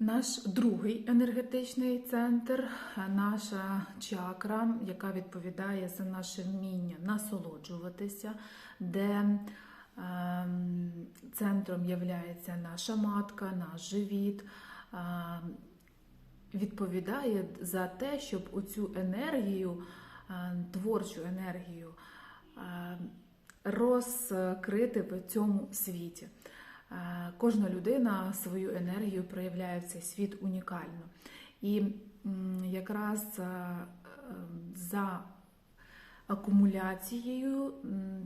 Наш другий енергетичний центр, наша чакра, яка відповідає за наше вміння насолоджуватися, де ем, центром є наша матка, наш живіт, ем, відповідає за те, щоб оцю енергію, ем, творчу енергію ем, розкрити в цьому світі. Кожна людина свою енергію проявляє в цей світ унікально. І якраз е, за акумуляцією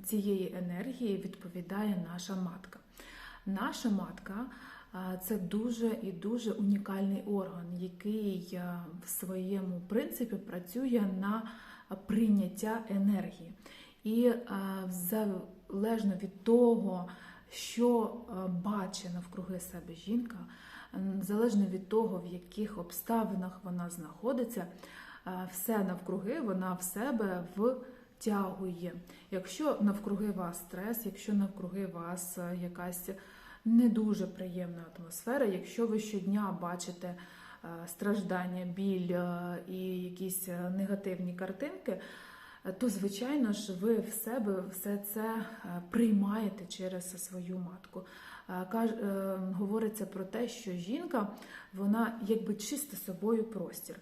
цієї енергії відповідає наша матка. Наша матка це дуже і дуже унікальний орган, який е, в своєму принципі працює на прийняття енергії. І е, залежно від того, що е, бачить навкруги себе жінка, залежно від того, в яких обставинах вона знаходиться, е, все навкруги вона в себе втягує. Якщо навкруги вас стрес, якщо навкруги вас е, якась не дуже приємна атмосфера, якщо ви щодня бачите страждання, біль і якісь негативні картинки, то звичайно ж ви в себе все це е, приймаєте через свою матку. Е, е, Говориться про те, що жінка вона якби чисте собою простір.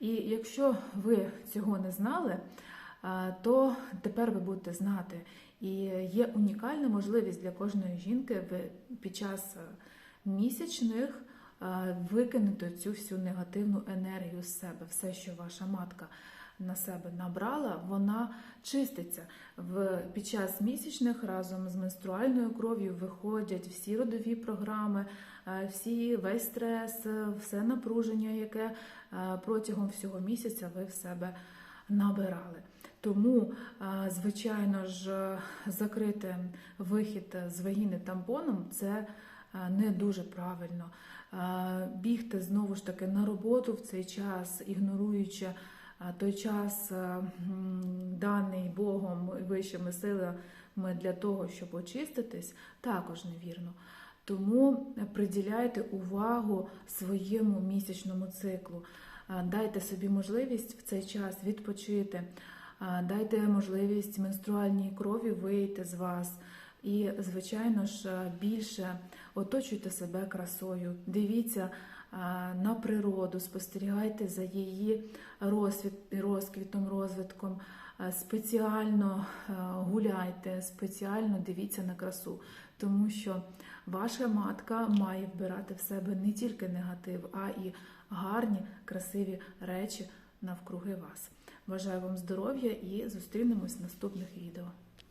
І якщо ви цього не знали, е, то тепер ви будете знати. І є унікальна можливість для кожної жінки під час е, місячних е, викинути цю всю негативну енергію з себе, все, що ваша матка на себе набрала, вона чиститься. В, під час місячних разом з менструальною кров'ю виходять всі родові програми, е, всі, весь стрес, все напруження, яке е, протягом всього місяця ви в себе набирали. Тому, е, звичайно ж, закрити вихід з вагіни тампоном це не дуже правильно. Бігти знову ж таки на роботу в цей час, ігноруючи той час, е, даний Богом і вищими силами для того, щоб очиститись, також невірно. Тому приділяйте увагу своєму місячному циклу. Е, Дайте собі можливість в цей час відпочити, е, дайте можливість менструальній крові вийти з вас. І, звичайно ж, е, більше оточуйте себе красою, дивіться е, на природу, спостерігайте за її розквітом, розвитком, е, спеціально гуляйте, спеціально дивіться на красу, тому що ваша матка має вбирати в себе не тільки негатив, а і гарні, красиві речі навкруги вас. Бажаю вам здоров'я і зустрінемось в наступних відео.